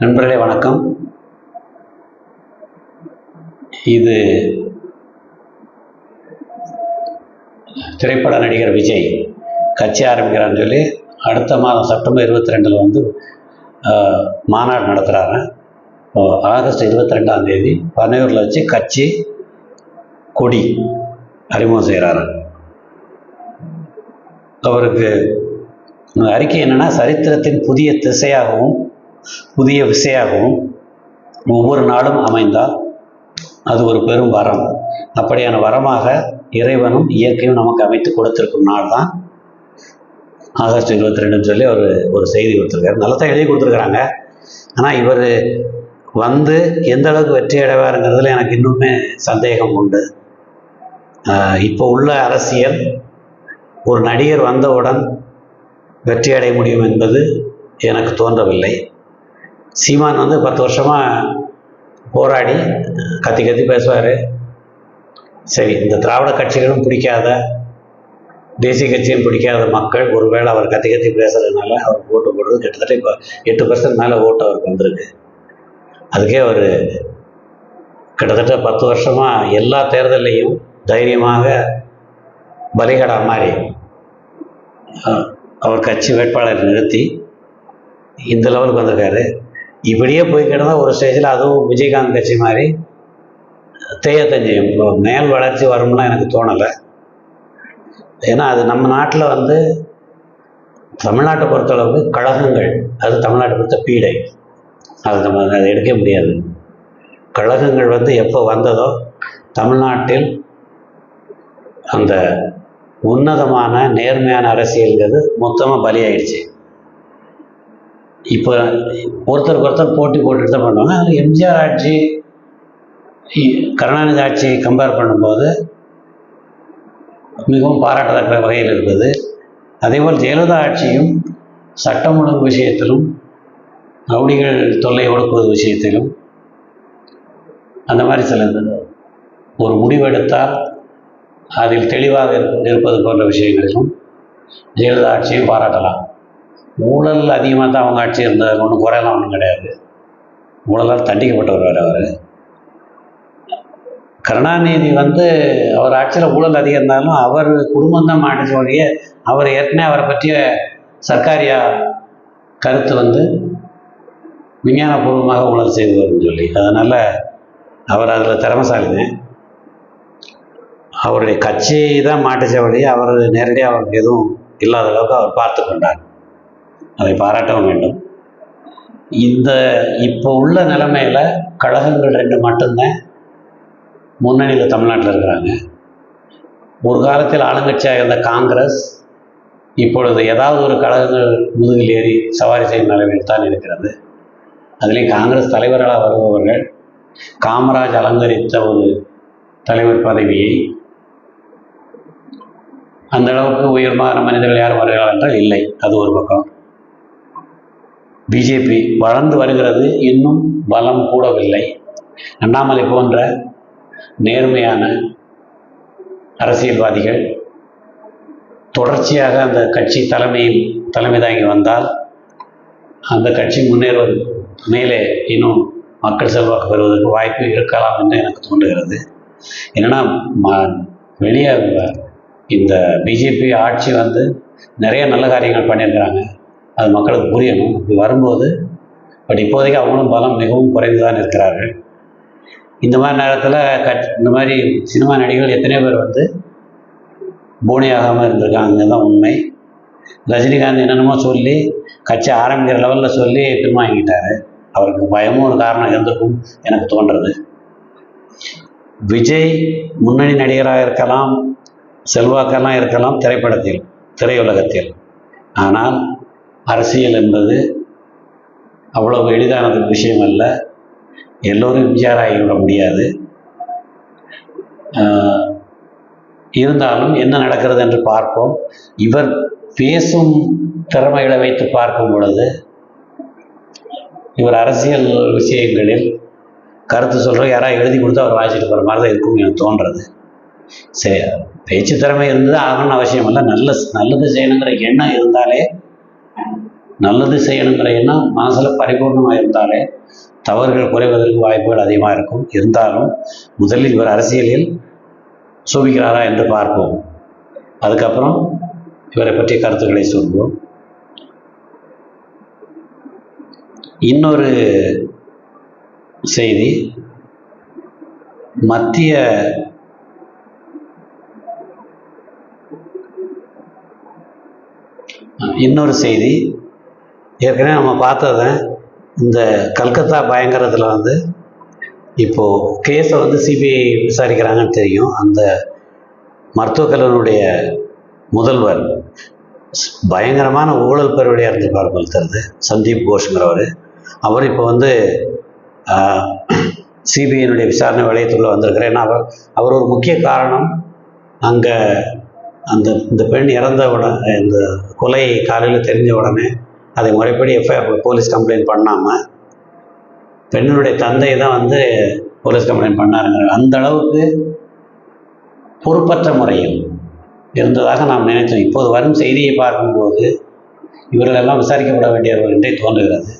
நண்பர்களே வணக்கம். இது திரைப்பட நடிகர் விஜய் கட்சி ஆரம்பிக்கிறான்னு சொல்லி அடுத்த மாதம் செப்டம்பர் இருபத்தி ரெண்டில் வந்து மாநாடு நடத்துகிறாரு ஆகஸ்ட் இருபத்தி ரெண்டாம் தேதி பனையூரில் வச்சு கட்சி கொடி அறிமுகம் செய்கிறாரு. அவருக்கு அறிக்கை என்னென்னா சரித்திரத்தின் புதிய திசையாகவும் புதிய விசையாகவும் ஒவ்வொரு நாளும் அமைந்தால் அது ஒரு பெரும் வரம். அப்படியான வரமாக இறைவனும் இயற்கையும் நமக்கு அமைத்து கொடுத்திருக்கும் நாள் தான் ஆகஸ்ட் இருபத்தி ரெண்டுன்னு சொல்லி ஒரு ஒரு செய்தி கொடுத்துருக்காரு. நல்லா தான் எழுதி கொடுத்துருக்குறாங்க. ஆனால் இவர் வந்து எந்த அளவுக்கு வெற்றி அடைவாருங்கிறதுல எனக்கு இன்னுமே சந்தேகம் உண்டு. இப்போ உள்ள அரசியல் ஒரு நடிகர் வந்தவுடன் வெற்றி அடைய முடியும் என்பது எனக்கு தோன்றவில்லை. சீமான் வந்து பத்து வருஷமாக போராடி கத்தி கத்தி பேசுவார். சரி இந்த திராவிட கட்சிகளும் பிடிக்காத தேசிய கட்சியும் பிடிக்காத மக்கள் ஒருவேளை அவர் கத்தி கத்தி பேசுறதுனால அவருக்கு ஓட்டு போடுறது கிட்டத்தட்ட இப்போ எட்டு பர்சன்ட் மேலே ஓட்டு அவருக்கு வந்திருக்கு. அதுக்கே அவர் கிட்டத்தட்ட பத்து வருஷமாக எல்லா தேர்தல்லையும் தைரியமாக பலிகடா மாதிரி அவர் கட்சி வேட்பாளரை நிறுத்தி இந்த லெவலுக்கு வந்திருக்காரு. இப்படியே போய் கிடந்தால் ஒரு ஸ்டேஜில் அதுவும் விஜயகாந்த் கட்சி மாதிரி தேயத்தஞ்சு மேல் வளர்ச்சி வரும்லாம் எனக்கு தோணலை. ஏன்னா அது நம்ம நாட்டில் வந்து தமிழ்நாட்டை பொறுத்தளவுக்கு கழகங்கள் அது தமிழ்நாட்டை பொறுத்த பீடை. அது நம்ம அதை எடுக்க முடியாது. கழகங்கள் வந்து எப்போ வந்ததோ தமிழ்நாட்டில் அந்த உன்னதமான நேர்மையான அரசியல்ங்கிறது மொத்தமாக பலியாயிடுச்சு. இப்போ ஒருத்தருக்கு ஒருத்தர் போட்டி போட்டுட்டு தான் பண்ணுவாங்க. அதில் எம்ஜிஆர் ஆட்சி இ- கருணாநிதி ஆட்சியை கம்பேர் பண்ணும்போது மிகவும் பாராட்டத்தக்க வகையில் இருந்தது. அதேபோல் ஜெயலலிதா ஆட்சியும் சட்டம் ஒழுங்கு விஷயத்திலும் ரவுடிகள் தொல்லை ஒடுக்குவது விஷயத்திலும் அந்த மாதிரி சில ஒரு முடிவெடுத்தால் அதில் தெளிவாக இருப்பது போன்ற விஷயங்களிலும் ஜெயலலிதா ஆட்சியும் பாராட்டலாம். ஊழல் அதிகமாக தான் அவங்க ஆட்சி இருந்தது. ஒன்றும் குறையெல்லாம் ஒன்றும் கிடையாது. ஊழலால் தண்டிக்கப்பட்டவர் வேறு அவர். கருணாநிதி வந்து அவர் ஆட்சியில் ஊழல் அதிகம் இருந்தாலும் அவர் குடும்பம் தான் மாட்டுச்சு ஒழிய அவர் ஏற்கனவே அவரை பற்றிய சர்க்காரியா கருத்து வந்து விஞ்ஞானபூர்வமாக ஊழல் செய்தவர்னு சொல்லி. அதனால் அவர் அதில் திறமசாலிங்க அவருடைய கட்சி தான் மாட்டுச்ச ஒழிய அவர் நேரடியாக அவருக்கு எதுவும் இல்லாத அளவுக்கு அவர் பார்த்து கொண்டார். அதை பாராட்டவும் வேண்டும். இந்த இப்போ உள்ள நிலைமையில் கழகங்கள் ரெண்டு மட்டும்தான் முன்னணியில் தமிழ்நாட்டில் இருக்கிறாங்க. ஒரு காலத்தில் ஆளுங்கட்சியாக இருந்த காங்கிரஸ் இப்பொழுது ஏதாவது ஒரு கழகங்கள் முதுகில் ஏறி சவாரி செய்யும் நிலைமையில் தான் இருக்கிறது. அதிலேயும் காங்கிரஸ் தலைவர்களாக வருபவர்கள் காமராஜ் அலங்கரித்த ஒரு தலைவர் பதவியை அந்த அளவுக்கு உயர்வான மனிதர்கள் யாரும் வருகிறார்கள் என்றால் இல்லை. அது ஒரு பக்கம். பிஜேபி வளர்ந்து வருகிறது இன்னும் பலம் கூடவில்லை. அண்ணாமலை போன்ற நேர்மையான அரசியல்வாதிகள் தொடர்ச்சியாக அந்த கட்சி தலைமையில் தலைமை தாங்கி வந்தால் அந்த கட்சி முன்னேறுவது மேலே இன்னும் மக்கள் செல்வாக்கு பெறுவதற்கு வாய்ப்பு இருக்கலாம் என்று எனக்கு தோன்றுகிறது. என்னென்னா ம- வெளியே இந்த பிஜேபி ஆட்சி வந்து நிறைய நல்ல காரியங்கள் பண்ணியிருக்கிறாங்க. அது மக்களுக்கு புரியணும். அப்படி வரும்போது பட் இப்போதைக்கு அவங்களும் பலம் மிகவும் குறைந்து தான் இருக்கிறார்கள். இந்த மாதிரி நேரத்தில் கட் இந்த மாதிரி சினிமா நடிகர்கள் எத்தனையோ பேர் வந்து போனியாகாமல் இருந்திருக்காங்க. தான் உண்மை. ரஜினிகாந்த் என்னென்னமோ சொல்லி கட்சி ஆரம்பிக்கிற லெவலில் சொல்லி பின்வாங்கிட்டார் அவருக்கு பயமும் ஒரு காரணம் இருந்திருக்கும் எனக்கு தோன்றது. விஜய் முன்னணி நடிகராக இருக்கலாம் செல்வாக்கெல்லாம் இருக்கலாம் திரைப்படத்தில் திரையுலகத்தில். ஆனால் அரசியல் என்பது அவ்வளவு எளிதானது விஷயம் அல்ல எல்லோரும் எம்ஜிஆர் ஆகிவிட முடியாது. இருந்தாலும் என்ன நடக்கிறது என்று பார்ப்போம். இவர் பேசும் திறமைகளை வைத்து பார்க்கும் பொழுது இவர் அரசியல் விஷயங்களில் கருத்து சொல்கிற யாராவது எழுதி கொடுத்து அவர் வாசிட்டு போகிற மாதிரி தான் இருக்கும் எனக்கு தோன்றது. சரி பேச்சு திறமை இருந்தது ஆகணும்னு அவசியம் இல்லை நல்ல நல்லது செய்யணுங்கிற எண்ணம் இருந்தாலே நல்லது செய்யணுங்கிற மனசில் பரிபூர்ணமாக இருந்தாலே தவறுகள் குறைவதற்கு வாய்ப்புகள் அதிகமாக இருக்கும். இருந்தாலும் முதலில் இவர் அரசியலில் சோபிக்கிறாரா என்று பார்ப்போம். அதுக்கப்புறம் இவரை பற்றிய கருத்துக்களை சொல்வோம். இன்னொரு செய்தி மத்திய இன்னொரு செய்தி. ஏற்கனவே நம்ம பார்த்தது இந்த கல்கத்தா பயங்கரத்தில் வந்து இப்போது கேஸை வந்து சிபிஐ விசாரிக்கிறாங்கன்னு தெரியும். அந்த மருத்துவக் கல்லூரியுடைய முதல்வர் பயங்கரமான ஊழல் பெருவழியாக இருந்திருப்பார் போல் தெரியுது. சந்தீப் கோஷ்ங்கிறவர். அவர் இப்போ வந்து சிபிஐனுடைய விசாரணை வளையத்துக்குள்ளே வந்திருக்கிறார். ஏன்னா அவர் அவர் ஒரு முக்கிய காரணம் அங்கே அந்த இந்த பெண் இறந்த உடனே இந்த கொலை காலையில் தெரிஞ்ச உடனே அதை முறைப்படி எஃப்ஐஆர் போலீஸ் கம்ப்ளைண்ட் பண்ணாமல் பெண்ணுடைய தந்தை தான் வந்து போலீஸ் கம்ப்ளைண்ட் பண்ணாருங்க அந்த அளவுக்கு பொறுப்பற்ற முறையில் இருந்ததாக நாம் நினைத்தோம். இப்போது வரும் செய்தியை பார்க்கும்போது இவர்களெல்லாம் விசாரிக்கப்பட வேண்டியவர்கள் என்றே தோன்றுகிறது.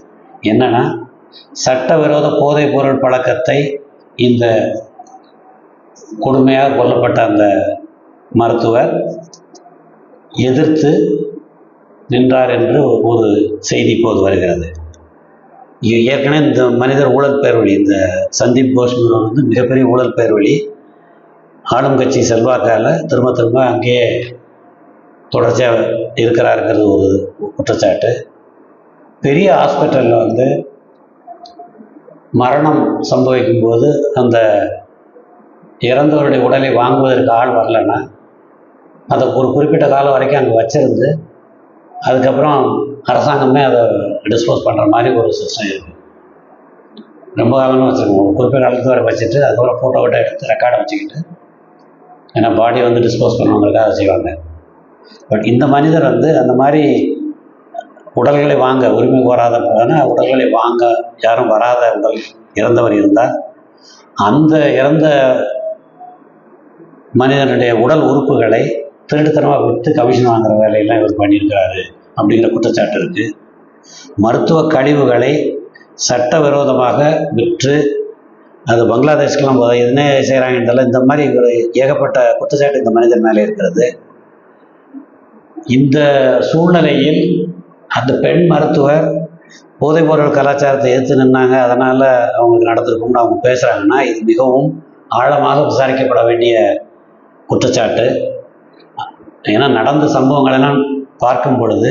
என்னன்னா சட்டவிரோத போதைப் பொருள் பழக்கத்தை இந்த கொடுமையாக கொல்லப்பட்ட அந்த மருத்துவர் எதிர்த்து நின்றார் என்று ஒரு செய்தி இப்போது வருகிறது. ஏற்கனவே இந்த மனிதர் ஊழல் பேர்வழி இந்த சந்தீப் கோஷ் வந்து மிகப்பெரிய ஊழல் பேர்வழி ஆளும் கட்சி செல்வாக்கால் திரும்ப திரும்ப அங்கேயே தொடர்ச்சியாக இருக்கிறாருங்கிறது ஒரு குற்றச்சாட்டு. பெரிய ஹாஸ்பிட்டலில் வந்து மரணம் சம்பவிக்கும் போது அந்த இறந்தவருடைய உடலை வாங்குவதற்கு ஆள் வரலன்னா அதை ஒரு குறிப்பிட்ட காலம் வரைக்கும் அங்கே வச்சிருந்து அதுக்கப்புறம் அரசாங்கமே அதை டிஸ்போஸ் பண்ணுற மாதிரி ஒரு சிஸ்டம் இருக்குது ரொம்ப காலமாக வச்சுருக்கோம் ஒரு குறிப்பிட்ட காலத்து வரை வச்சுட்டு அதுக்கப்புறம் ஃபோட்டோ விட்ட எடுத்து ரெக்கார்டை வச்சுக்கிட்டு ஏன்னா பாடி வந்து டிஸ்போஸ் பண்ணுவதற்காக செய்வாங்க. பட் இந்த மனிதர் வந்து அந்த மாதிரி உடல்களை வாங்க உரிமை கோராத ஆனால் உடல்களை வாங்க யாரும் வராத உடல் இறந்தவர் இருந்தால் அந்த இறந்த மனிதனுடைய உடல் உறுப்புகளை திருட்டுத்தனமாக விற்று கமிஷன் வாங்குற வேலையெல்லாம் இவர் பண்ணியிருக்கிறாரு அப்படிங்கிற குற்றச்சாட்டு இருக்குது மருத்துவ கழிவுகளை சட்டவிரோதமாக விற்று அது பங்களாதேஷ்கெல்லாம் என்ன செய்கிறாங்கன்னு தெரியல. இந்த மாதிரி ஒரு ஏகப்பட்ட குற்றச்சாட்டு இந்த மனிதன் மேலே இருக்கிறது. இந்த சூழ்நிலையில் அந்த பெண் மருத்துவர் போதைப்பொருள் கலாச்சாரத்தை எதிர்த்து நின்னாங்க. அதனால் அவங்களுக்கு நடந்திருக்கும்னு அவங்க பேசுகிறாங்கன்னா இது மிகவும் ஆழமாக விசாரிக்கப்பட வேண்டிய குற்றச்சாட்டு. ஏன்னா நடந்த சம்பவங்களெல்லாம் பார்க்கும் பொழுது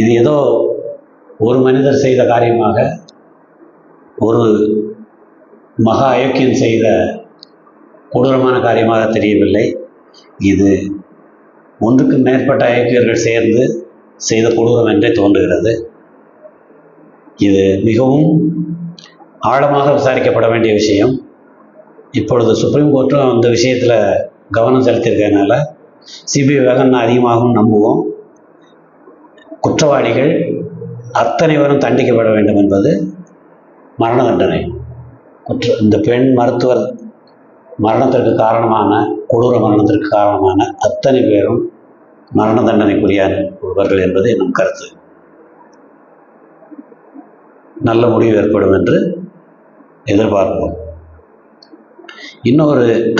இது ஏதோ ஒரு மனிதர் செய்த காரியமாக ஒரு மகா அயோக்கியன் செய்த கொடூரமான காரியமாக தெரியவில்லை. இது ஒன்றுக்கு மேற்பட்ட அயோக்கியர்கள் சேர்ந்து செய்த கொடூரம் என்றே தோன்றுகிறது. இது மிகவும் ஆழமாக விசாரிக்கப்பட வேண்டிய விஷயம். இப்பொழுது சுப்ரீம் கோர்ட்டும் அந்த விஷயத்தில் கவனம் செலுத்தியிருக்கிறதுனால சிபிஐ வேகம் அதிகமாகவும் நம்புவோம். குற்றவாளிகள் அத்தனை வரும் தண்டிக்கப்பட வேண்டும் என்பது மரண தண்டனை. குற்ற இந்த பெண் மருத்துவர் மரணத்திற்கு காரணமான கொடூர மரணத்திற்கு காரணமான அத்தனை பேரும் மரண தண்டனைக்குரியவர்கள் என்பது நம் கருத்து. நல்ல முடிவு ஏற்படும் என்று எதிர்பார்ப்போம். இன்னொரு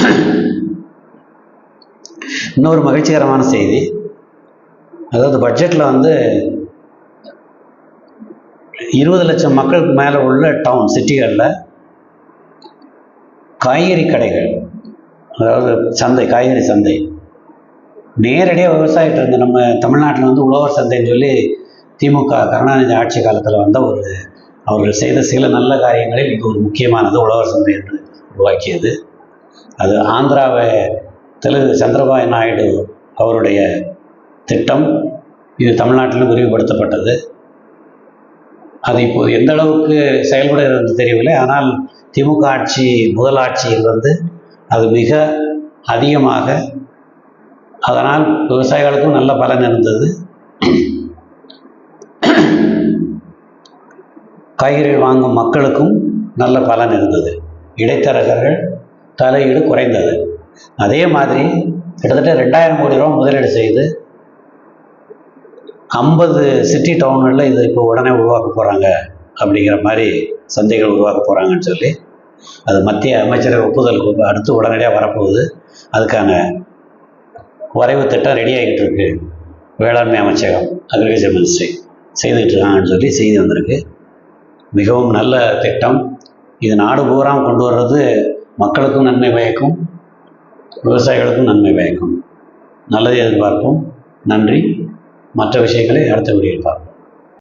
இன்னொரு மகிழ்ச்சிகரமான செய்தி. அதாவது பட்ஜெட்டில் வந்து இருபது லட்சம் மக்களுக்கு மேலே உள்ள டவுன் சிட்டிகளில் காய்கறி கடைகள் அதாவது சந்தை காய்கறி சந்தை. நேரடியாக விவசாயிகிட்ட இருந்த நம்ம தமிழ்நாட்டில் வந்து உழவர் சந்தைன்னு சொல்லி திமுக கருணாநிதி ஆட்சி காலத்தில் வந்த ஒரு அவர்கள் செய்த சில நல்ல காரியங்களில் இது ஒரு முக்கியமானது உழவர் சந்தை என்று உருவாக்கியது. அது ஆந்திராவை தெலுங்கு சந்திரபாய் நாயுடு அவருடைய திட்டம் இது தமிழ்நாட்டிலும் விரிவுபடுத்தப்பட்டது. அது இப்போது எந்த அளவுக்கு செயல்படுகிறது என்று தெரியவில்லை. ஆனால் திமுக ஆட்சி முதல் ஆட்சியில் வந்து அது மிக அதிகமாக அதனால் விவசாயிகளுக்கும் நல்ல பலன் இருந்தது. காய்கறிகள் வாங்கும் மக்களுக்கும் நல்ல பலன் இருந்தது. இடைத்தரகர்கள் தலையீடு குறைந்தது. அதே மாதிரி கிட்டத்தட்ட ரெண்டாயிரம் கோடி ரூபா முதலீடு செய்து ஐம்பது சிட்டி டவுன்களில் இது இப்போ உடனே உருவாக்க போகிறாங்க அப்படிங்கிற மாதிரி சந்தைகள் உருவாக்க போகிறாங்கன்னு சொல்லி அது மத்திய அமைச்சரவை ஒப்புதலுக்கு அடுத்து உடனடியாக வரப்போகுது. அதுக்கான வரைவு திட்டம் ரெடி ஆகிட்டு இருக்கு. வேளாண்மை அமைச்சகம் அக்ரிகல்ச்சர் மினிஸ்ட்ரி செய்துக்கிட்டு இருக்காங்கன்னு சொல்லி செய்தி வந்திருக்கு. மிகவும் நல்ல திட்டம். இது நாடு பூரா கொண்டு வர்றது மக்களுக்கும் நன்மை பயக்கும். விவசாயிகளுக்கும் நன்மை பயக்கும். நல்லதை எதிர்பார்ப்போம். நன்றி. மற்ற விஷயங்களை அடுத்த வீடியோவில் பார்ப்போம்.